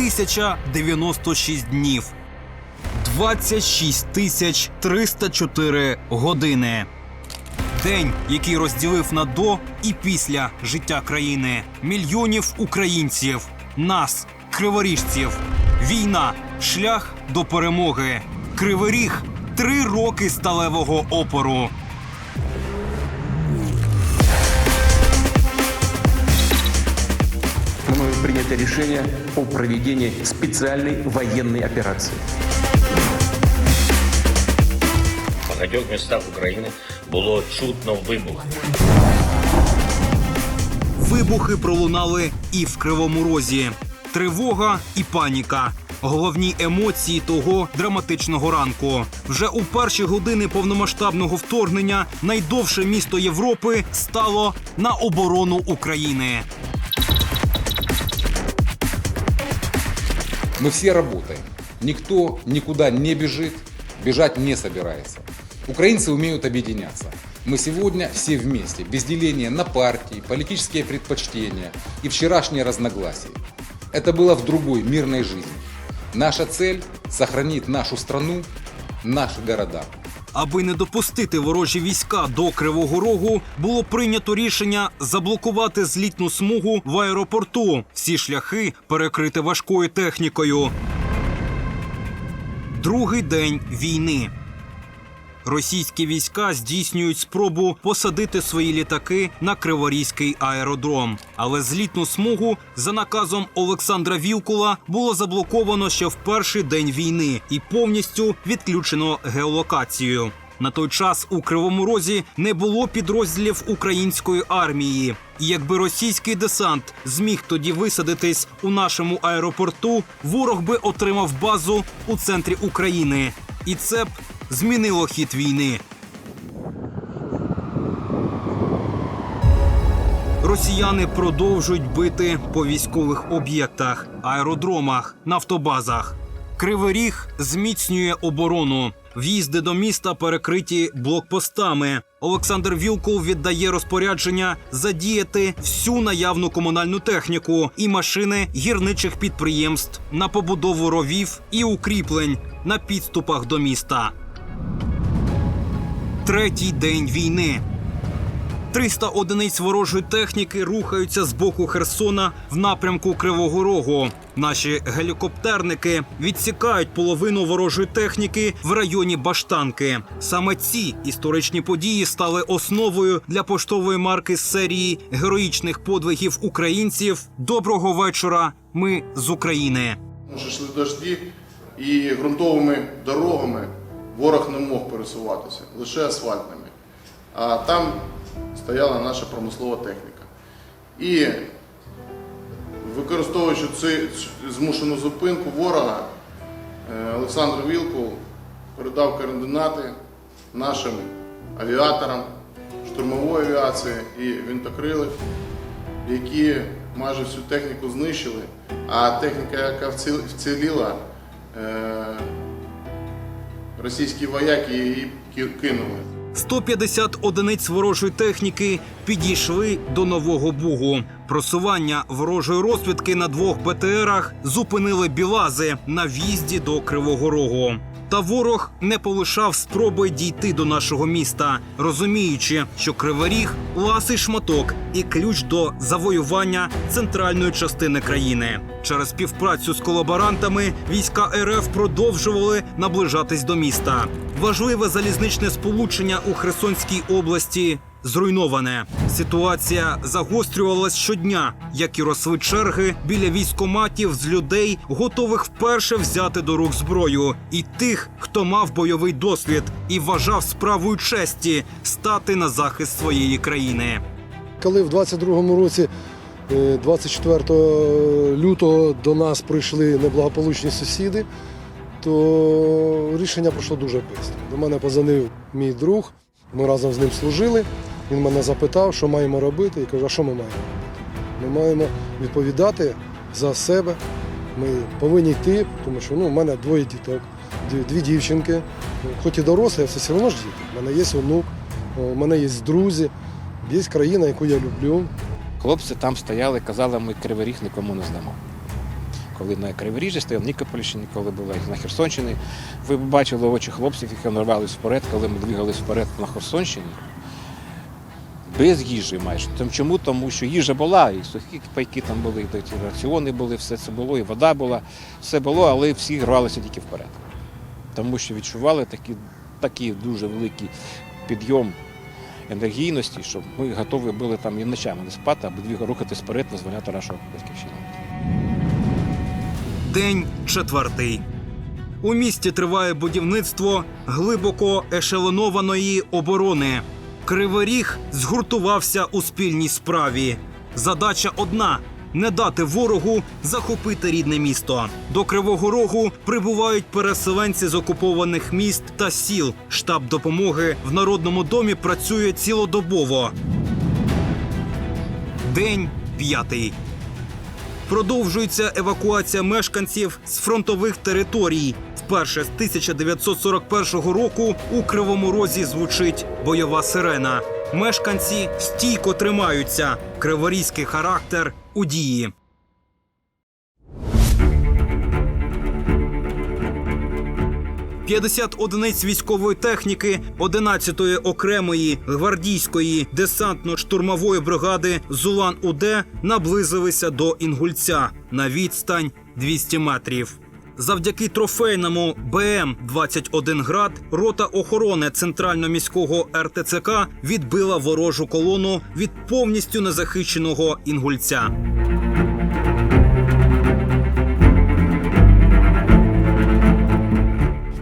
1096 днів. 26 тисяч 304 години. День, який розділив на до і після життя країни мільйонів українців, нас, криворіжців. Війна, шлях до перемоги. Кривий Ріг – три роки сталевого опору. Принято решение о проведении специальной военной операции. В багатьох містах України було чутно вибух. Вибухи пролунали і в Кривому Розі. Тривога і паніка. Головні емоції того драматичного ранку. Вже у перші години повномасштабного вторгнення найдовше місто Європи стало на оборону України. Мы все работаем. Никто никуда не бежит, бежать не собирается. Украинцы умеют объединяться. Мы сегодня все вместе, без деления на партии, политические предпочтения и вчерашние разногласия. Это было в другой мирной жизни. Наша цель – сохранить нашу страну, наши города. Аби не допустити ворожі війська до Кривого Рогу, було прийнято рішення заблокувати злітну смугу в аеропорту. Всі шляхи перекрити важкою технікою. Другий день війни. Російські війська здійснюють спробу посадити свої літаки на Криворізький аеродром. Але злітну смугу за наказом Олександра Вілкула було заблоковано ще в перший день війни і повністю відключено геолокацію. На той час у Кривому Розі не було підрозділів української армії. І якби російський десант зміг тоді висадитись у нашому аеропорту, ворог би отримав базу у центрі України. І це б змінило хід війни. Росіяни продовжують бити по військових об'єктах, аеродромах, нафтобазах. Кривий Ріг зміцнює оборону. В'їзди до міста перекриті блокпостами. Олександр Вілкул віддає розпорядження задіяти всю наявну комунальну техніку і машини гірничих підприємств на побудову ровів і укріплень на підступах до міста. Третій день війни. 300 одиниць ворожої техніки рухаються з боку Херсона в напрямку Кривого Рогу. Наші гелікоптерники відсікають половину ворожої техніки в районі Баштанки. Саме ці історичні події стали основою для поштової марки з серії героїчних подвигів українців. Доброго вечора. Ми з України. Що йшли дожді і ґрунтовими дорогами ворог не мог пересуватися, лише асфальтними. А там стояла наша промислова техніка. І використовуючи цю змушену зупинку ворога, е, Олександр Вілкул передав координати нашим авіаторам штурмової авіації і винтокрилів, які майже всю техніку знищили, а техніка, яка вціліла, е, російські вояки її ки- кинули. 150 одиниць ворожої техніки підійшли до нового бугу. Просування ворожої розвідки на двох БТРах зупинили білази на в'їзді до Кривого Рогу. Та ворог не полишав спроби дійти до нашого міста, розуміючи, що Кривий Ріг – ласий шматок і ключ до завоювання центральної частини країни. Через співпрацю з колаборантами війська РФ продовжували наближатись до міста. Важливе залізничне сполучення у Херсонській області зруйноване. Ситуація загострювалась щодня, як і росли черги біля військоматів з людей, готових вперше взяти до рук зброю, і тих, хто мав бойовий досвід і вважав справою честі стати на захист своєї країни. Коли в 22-му році, е, 24 лютого, до нас прийшли неблагополучні сусіди, то рішення пройшло дуже швидко. До мене позвонив мій друг, ми разом з ним служили. Він мене запитав, що маємо робити, і кажу, а що ми маємо робити? Ми маємо відповідати за себе. Ми повинні йти, тому що ну, в мене двоє діток, дві, дівчинки. Хоч і дорослі, це все одно ж діти. У мене є онук, у мене є друзі, є країна, яку я люблю. Хлопці там стояли, казали, ми кривий ріг нікому не здамо. коли на Криворіжжі стояв, Нікопольщині, коли була на Херсонщині. Ви бачили очі хлопців, які нарвались вперед, коли ми двигались вперед на Херсонщині. Без їжі майже. Чому? Тому що їжа була, і сухі пайки там були, і раціони були, все це було, і вода була, все було, але всі рвалися тільки вперед. Тому що відчували такий, такий дуже великий підйом енергійності, що ми готові були там і ночами не спати, аби рухатись вперед, визволяти нашу батьківщину. День четвертий. У місті триває будівництво глибоко ешелонованої оборони. Кривий Ріг згуртувався у спільній справі. Задача одна не дати ворогу захопити рідне місто. До Кривого Рогу прибувають переселенці з окупованих міст та сіл. Штаб допомоги в народному домі працює цілодобово. День п'ятий. Продовжується евакуація мешканців з фронтових територій. Вперше з 1941 року у Кривому Розі звучить бойова сирена. Мешканці стійко тримаються. Криворізький характер у дії. «50 одиниць військової техніки 11-ї окремої гвардійської десантно-штурмової бригади Зулан УД наблизилися до Інгульця на відстань 200 метрів. Завдяки трофейному БМ-21 град рота охорони центрально-міського РТЦК відбила ворожу колону від повністю незахищеного інгульця.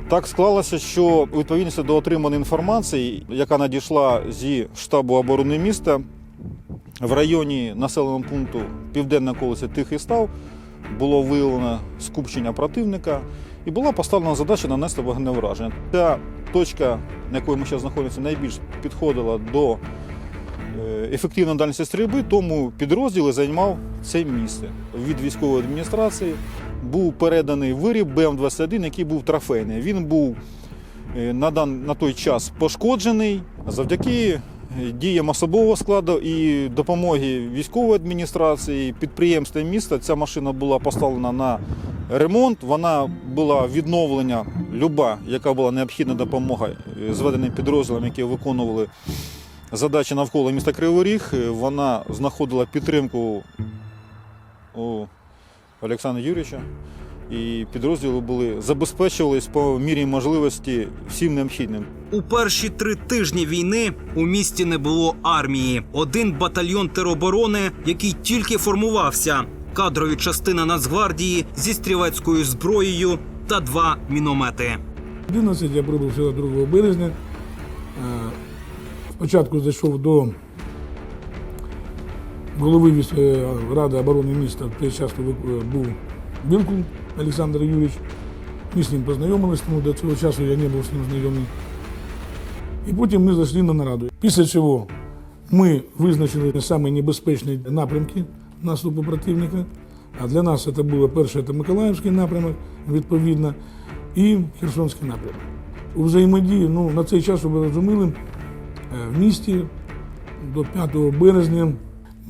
Так склалося, що у відповідності до отриманої інформації, яка надійшла зі штабу оборони міста, в районі населеного пункту Південна околиця Тихий Став було виявлено скупчення противника і була поставлена задача нанести вогневе враження. Ця точка, на якій ми зараз знаходимося, найбільш підходила до е, ефективної дальності стрільби, тому підрозділ займав це місце. Від військової адміністрації був переданий виріб БМ-21, який був трофейний. Він був е, на, дан, на той час пошкоджений завдяки е, діям особового складу і допомоги військової адміністрації, підприємства міста. Ця машина була поставлена на ремонт. Вона була відновлення, люба, яка була необхідна допомога е, зведеним підрозділам, які виконували задачі навколо міста Кривий Ріг. Е, Вона знаходила підтримку у Олександра Юрійовича. І підрозділи були забезпечувались по мірі можливості всім необхідним. У перші три тижні війни у місті не було армії. Один батальйон тероборони, який тільки формувався, кадрові частина Нацгвардії зі стрілецькою зброєю та два міномети. 11 я прибув сюди 2 березня. Е, Спочатку зайшов до голови е, Ради оборони міста. В той час ви- був Білкул Олександр Юрійович. Ми з ним познайомилися, тому до цього часу я не був з ним знайомий. І потім ми зайшли на нараду. Після чого ми визначили самі небезпечні напрямки наступу противника. А для нас це було перше це Миколаївський напрямок, відповідно, і Херсонський напрямок. У взаємодії, ну, на цей час, щоб ви розуміли, е, в місті до 5 березня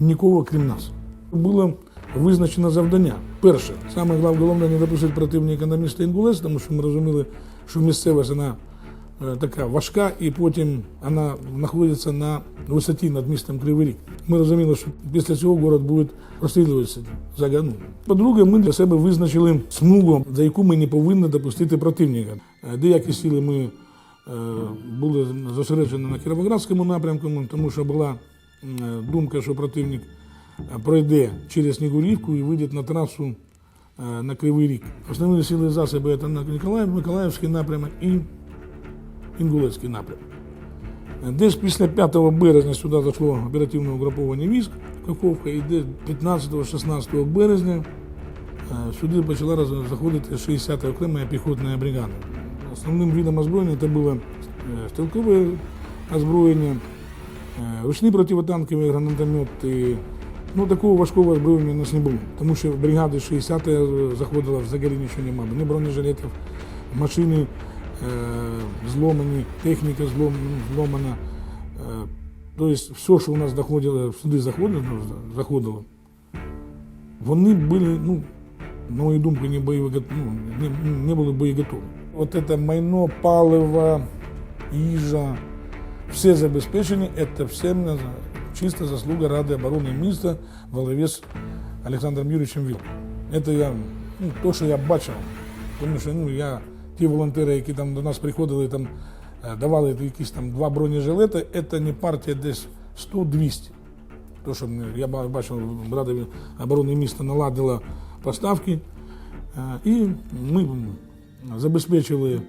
нікого крім нас. Було визначено завдання. Перше, саме головне не допустити противника на місто Інгулець, тому що ми розуміли, що місцевість вона е, така важка, і потім вона знаходиться на висоті над містом Кривий Ріг. Ми розуміли, що після цього город буде розстрілюватися загану. По-друге, ми для себе визначили смугу, за яку ми не повинні допустити противника. Е, Деякі сили ми е, були зосереджені на Кіровоградському напрямку, тому що була думка, що противник е, пройде через Снігурівку і вийде на трасу е, на Кривий Ріг. Основні сили засоби це на Ніколаїв, Миколаївський напрямок і Інгулецький напрямок. Десь після 5 березня сюди зайшло оперативне угруповання військ Каховка, і десь 15-16 березня е, сюди почала заходити 60-та окрема піхотна бригада. Основним видом озброєння це було е, стрілкове озброєння, е, ручні противотанкові гранатомети. Ну, такого важкого озброєння у нас не було, тому що бригади 60 заходила взагалі нічого немає. Ні бронежилетів, машини е, зломані, техніка злом, ну, зломана. Е, тобто все, що у нас доходило, сюди заходило, ну, заходило, вони були ну, на мою думку, не, боевого, ну, не, не были боеготовы. Вот это майно, паливо, їжа, все забезпечені, це все на- чисто заслуга Ради оборони міста во главі з Олександром Юрійовичем Вілком. Це я, ну, то, що я бачив. Тому що ну, я, ті волонтери, які там до нас приходили, там, е, давали якісь там два бронежилети, це не партія десь 100-200. То, що ми- я ба- бачив, Рада оборони міста наладила поставки. Е, І ми забезпечили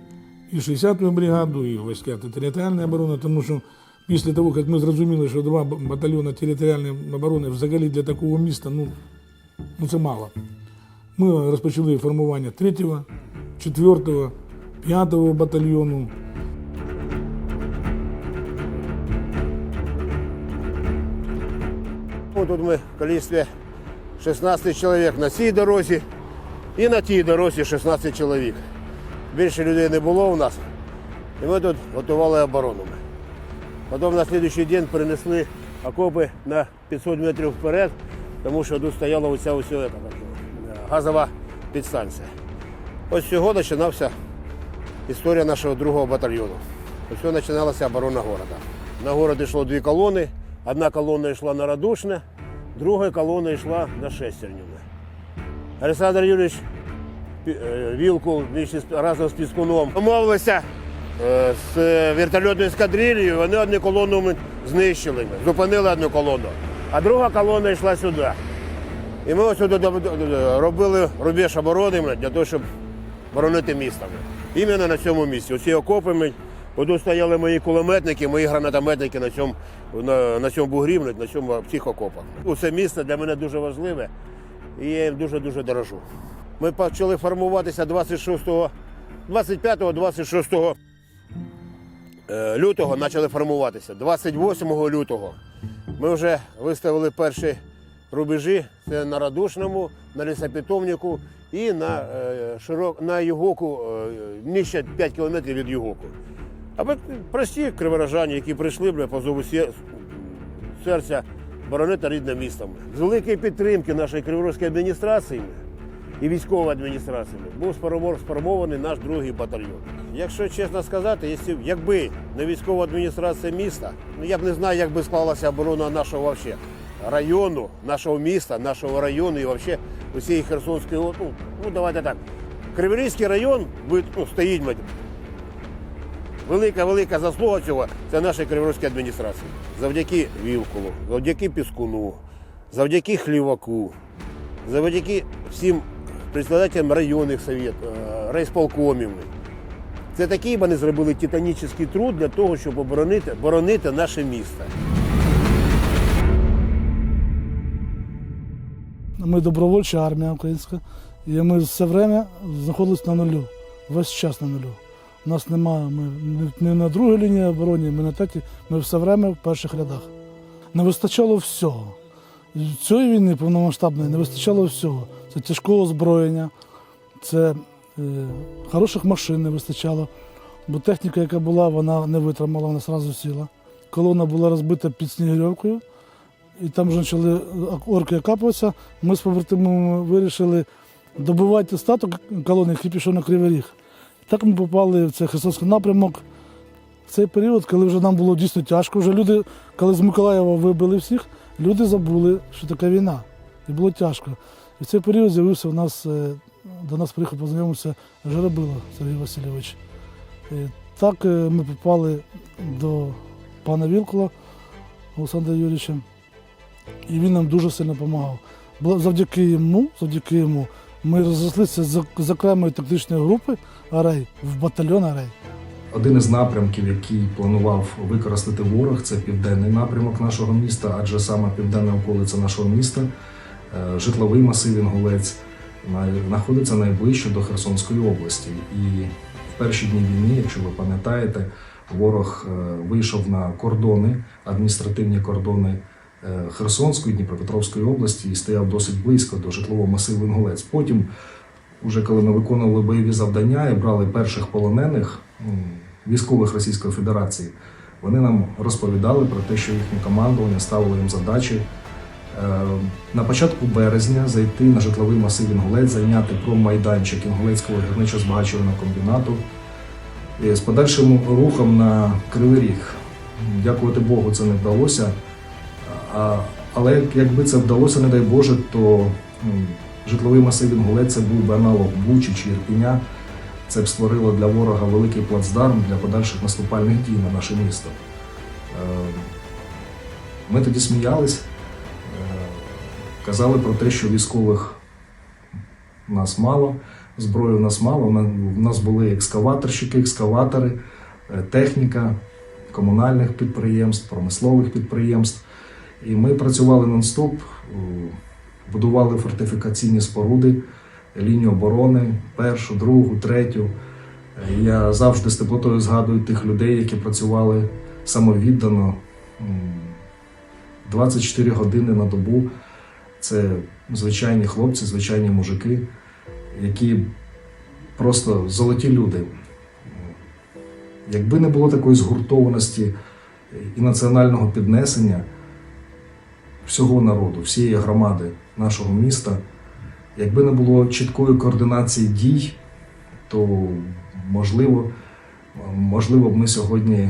І 60-ту бригаду, і війська територіальної оборони, тому що після того, як ми зрозуміли, що два батальйони територіальної оборони взагалі для такого міста, ну, ну це мало. Ми розпочали формування 3-го, 4-го, 5-го батальйону. Ну, Тут ми в количестві 16 чоловік на цій дорозі і на тій дорозі 16 чоловік. Більше людей не було у нас. І ми тут готували оборону. Потім на наступний день перенесли окопи на 500 метрів вперед, тому що тут стояла оця ось, е, газова підстанція. Ось цього починався історія нашого другого батальйону. Ось починалася оборона міста. На город йшло дві колони. Одна колона йшла на Радушне, друга колона йшла на Шестернівне. Олександр Юрійович Е, з- разом з Піскуном домовилися е, з е, вертольотною ескадрильєю, вони одну колону знищили, зупинили одну колону, а друга колона йшла сюди. І ми ось сюди робили рубеж оборони для того, щоб боронити місто. Іменно на цьому місці. Оці окопи ми. Тут стояли мої кулеметники, мої гранатометники на цьому, на, на цьому бугрі, на цьому в цих окопах. Це місце для мене дуже важливе і я їм дуже-дуже дорожу. Ми почали формуватися 26, 25-26 е, лютого почали формуватися. 28 лютого ми вже виставили перші рубежі. Це на Радушному, на лісопитомнику і на, е, широк, на Югоку, е, нижче 5 кілометрів від Югоку. А ми прості криворожані, які прийшли бля, по зову серця боронити рідне місто. З великої підтримки нашої криворізької адміністрації і військової адміністрації був сформований наш другий батальйон. Якщо чесно сказати, якби не військова адміністрація міста, ну я б не знаю, як би склалася оборона нашого вообще району, нашого міста, нашого району і вообще усієї Херсонської. Ну, ну давайте так. Криворізький район ну, стоїть Велика велика заслуга цього це нашої Криворізької адміністрації. Завдяки Вілкулу, завдяки Піскуну, завдяки Хліваку, завдяки всім председателям районних совет, е, райсполкомів. Це такий вони зробили титанічний труд для того, щоб оборонити, боронити наше місто. Ми добровольча армія українська, і ми все время знаходились на нулю, весь час на нулю. Нас немає, ми не на другій лінії оборони, ми на третій, ми все время в перших рядах. Не вистачало всього. Цієї війни повномасштабної не вистачало всього. Це тяжкого озброєння, це е, хороших машин не вистачало, бо техніка, яка була, вона не витримала, вона одразу сіла. Колона була розбита під Снігирьовкою, і там вже почали орки окапуватися. Ми з побратимами вирішили добивати статок колони, який пішов на Кривий Ріг. Так ми попали в цей Херсонський напрямок. В цей період, коли вже нам було дійсно тяжко, вже люди, коли з Миколаєва вибили всіх, люди забули, що таке війна. І було тяжко. І в цей період з'явився у нас, е, до нас приїхав познайомився Жаробило Сергій Васильович. І так е, ми попали до пана Вілкула Олександра Юрійовича. І він нам дуже сильно допомагав. Завдяки йому, завдяки йому, ми розрослися з окремої тактичної групи Арей в батальйон Арей. Один із напрямків, який планував використати ворог, це південний напрямок нашого міста, адже саме південна околиця нашого міста, е, житловий масив Інгулець, знаходиться найближче до Херсонської області. І в перші дні війни, якщо ви пам'ятаєте, ворог е, вийшов на кордони, адміністративні кордони е, Херсонської, Дніпропетровської області і стояв досить близько до житлового масиву Інгулець. Потім Уже коли ми виконували бойові завдання і брали перших полонених військових Російської Федерації, вони нам розповідали про те, що їхнє командування ставило їм задачі е, На початку березня зайти на житловий масив Інгулець, зайняти промайданчик Інгулецького гірничо-збагачувального комбінату з подальшим рухом на Кривий Ріг. Дякувати Богу, це не вдалося. Але якби це вдалося, не дай Боже, то житловий масив Інгулець це був аналог Бучі чи Ірпіня. Це б створило для ворога великий плацдарм для подальших наступальних дій на наше місто. Е, Ми тоді сміялись, е, казали про те, що військових нас мало, зброї у нас мало. У нас були екскаваторщики, екскаватори, е, техніка комунальних підприємств, промислових підприємств. І ми працювали нон-стоп, будували фортифікаційні споруди, лінію оборони, першу, другу, третю. Е, Я завжди з теплотою згадую тих людей, які працювали самовіддано 24 години на добу. Це звичайні хлопці, звичайні мужики, які просто золоті люди. Якби не було такої згуртованості і національного піднесення всього народу, всієї громади нашого міста, якби не було чіткої координації дій, то можливо, можливо б ми сьогодні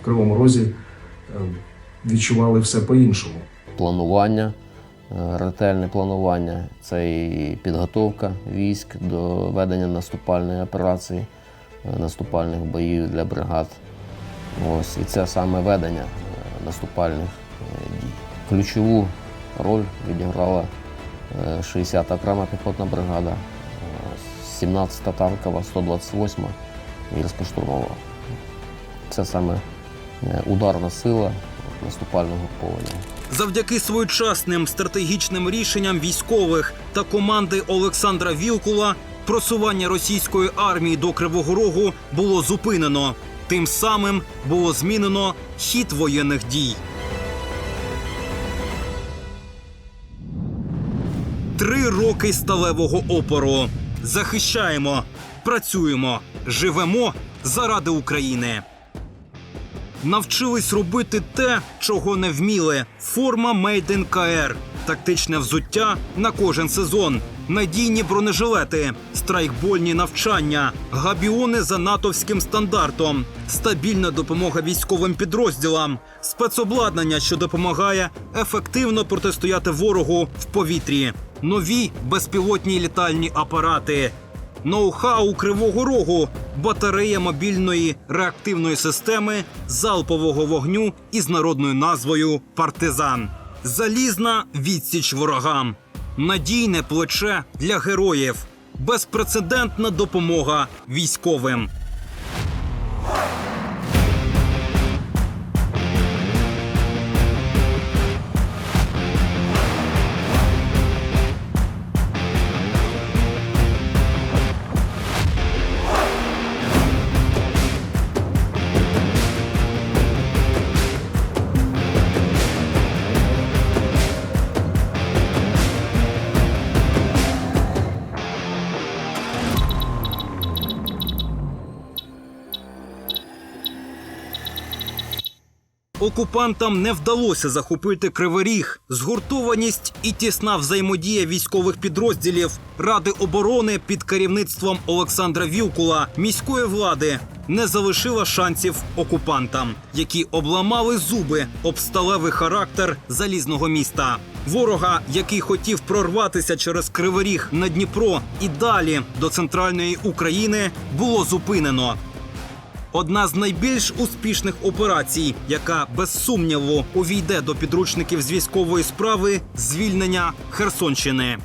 в Кривому Розі е, відчували все по-іншому. планування, е, ретельне планування це і підготовка військ до ведення наступальної операції, е, наступальних боїв для бригад. Ось, і це саме ведення наступальних. Ключову роль відіграла е, 60-та окрема піхотна бригада, е, 17-та танкова, 128-ма гірсько-штурмова. Це саме е, ударна сила наступального поводу. Завдяки своєчасним стратегічним рішенням військових та команди Олександра Вілкула просування російської армії до Кривого Рогу було зупинено. Тим самим було змінено хід воєнних дій. Три роки сталевого опору. Захищаємо, працюємо, живемо заради України. Навчились робити те, чого не вміли. Форма Made in KR. Тактичне взуття на кожен сезон. Надійні бронежилети, страйкбольні навчання, габіони за натовським стандартом, стабільна допомога військовим підрозділам, спецобладнання, що допомагає ефективно протистояти ворогу в повітрі, нові безпілотні літальні апарати, Ноу-хау Кривого Рогу, батарея мобільної реактивної системи залпового вогню із народною назвою Партизан. Залізна відсіч ворогам, надійне плече для героїв, безпрецедентна допомога військовим. Окупантам не вдалося захопити Кривий Ріг. Згуртованість і тісна взаємодія військових підрозділів Ради оборони під керівництвом Олександра Вілкула міської влади не залишила шансів окупантам, які обламали зуби об сталевий характер залізного міста. Ворога, який хотів прорватися через Кривий Ріг на Дніпро і далі до центральної України, було зупинено. Одна з найбільш успішних операцій, яка без сумніву увійде до підручників з військової справи звільнення Херсонщини.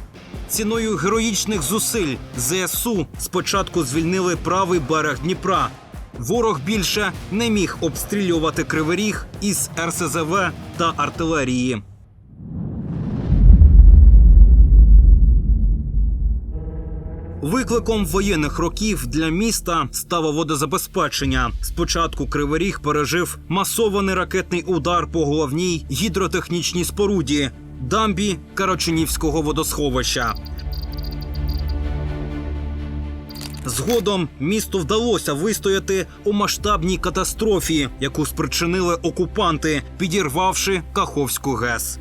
Ціною героїчних зусиль ЗСУ спочатку звільнили правий берег Дніпра. Ворог більше не міг обстрілювати Кривий Ріг із РСЗВ та артилерії. Викликом воєнних років для міста стало водозабезпечення. Спочатку Кривий Ріг пережив масований ракетний удар по головній гідротехнічній споруді дамбі Карачунівського водосховища. Згодом місту вдалося вистояти у масштабній катастрофі, яку спричинили окупанти, підірвавши Каховську ГЕС.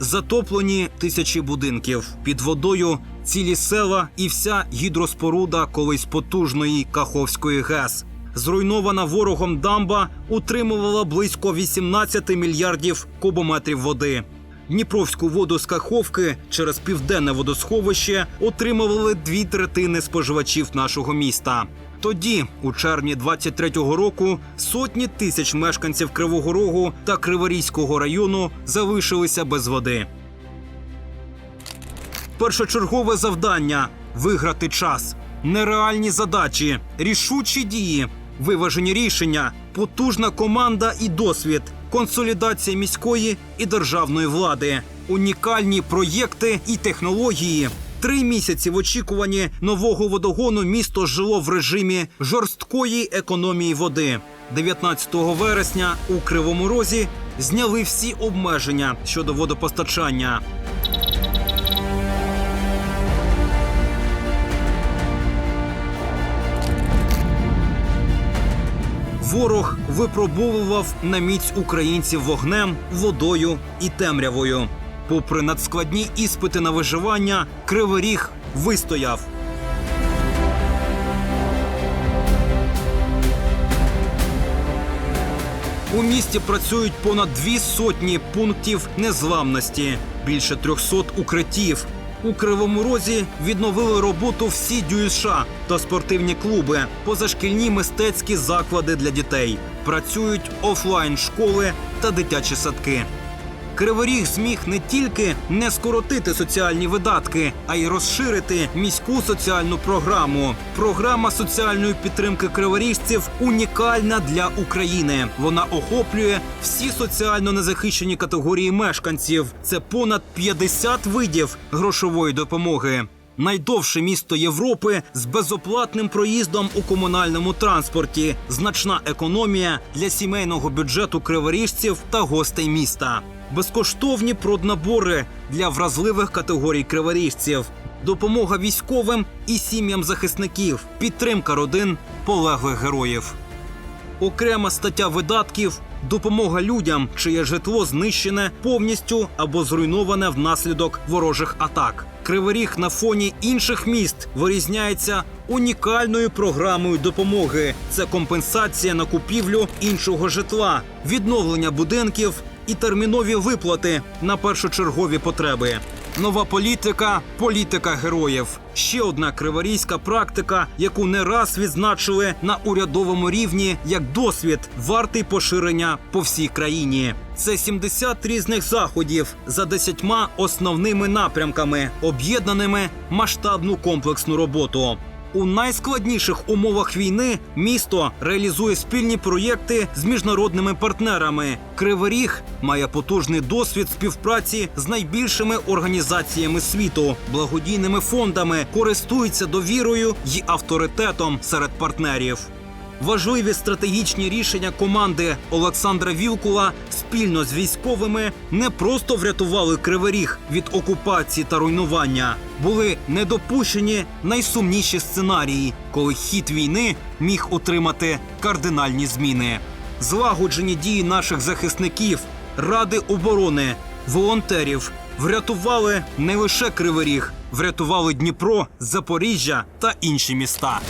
затоплені тисячі будинків під водою. Цілі села і вся гідроспоруда колись потужної Каховської ГЕС. Зруйнована ворогом дамба утримувала близько 18 мільярдів кубометрів води. Дніпровську воду з Каховки через південне водосховище отримували дві третини споживачів нашого міста. Тоді, у червні 23-го року, сотні тисяч мешканців Кривого Рогу та Криворізького району залишилися без води. Першочергове завдання виграти час, нереальні задачі, рішучі дії, виважені рішення, потужна команда і досвід, консолідація міської і державної влади, унікальні проєкти і технології. Три місяці в очікуванні нового водогону місто жило в режимі жорсткої економії води. 19 вересня у Кривому Розі зняли всі обмеження щодо водопостачання. Ворог випробовував на міць українців вогнем, водою і темрявою. Попри надскладні іспити на виживання, Кривий Ріг вистояв. У місті працюють понад дві сотні пунктів незламності, більше 300 укриттів. У Кривому Розі відновили роботу всі дюйша та спортивні клуби, позашкільні мистецькі заклади для дітей. Працюють офлайн школи та дитячі садки. Криворіг зміг не тільки не скоротити соціальні видатки, а й розширити міську соціальну програму. Програма соціальної підтримки криворіжців унікальна для України. Вона охоплює всі соціально незахищені категорії мешканців. Це понад 50 видів грошової допомоги. Найдовше місто Європи з безоплатним проїздом у комунальному транспорті, значна економія для сімейного бюджету криворіжців та гостей міста, безкоштовні проднабори для вразливих категорій криворіжців, допомога військовим і сім'ям захисників, підтримка родин полеглих героїв. Окрема стаття видатків допомога людям, чиє житло знищене повністю або зруйноване внаслідок ворожих атак. Кривий Ріг на фоні інших міст вирізняється унікальною програмою допомоги. Це компенсація на купівлю іншого житла, відновлення будинків і термінові виплати на першочергові потреби. Нова політика політика героїв. Ще одна криворізька практика, яку не раз відзначили на урядовому рівні як досвід, вартий поширення по всій країні. Це 70 різних заходів за 10 основними напрямками, об'єднаними масштабну комплексну роботу. У найскладніших умовах війни місто реалізує спільні проєкти з міжнародними партнерами. Кривий Ріг має потужний досвід співпраці з найбільшими організаціями світу, благодійними фондами, користується довірою й авторитетом серед партнерів. Важливі стратегічні рішення команди Олександра Вілкула спільно з військовими не просто врятували Кривий Ріг від окупації та руйнування. Були недопущені найсумніші сценарії, коли хід війни міг отримати кардинальні зміни. Злагоджені дії наших захисників, ради оборони, волонтерів врятували не лише Кривий Ріг, врятували Дніпро, Запоріжжя та інші міста.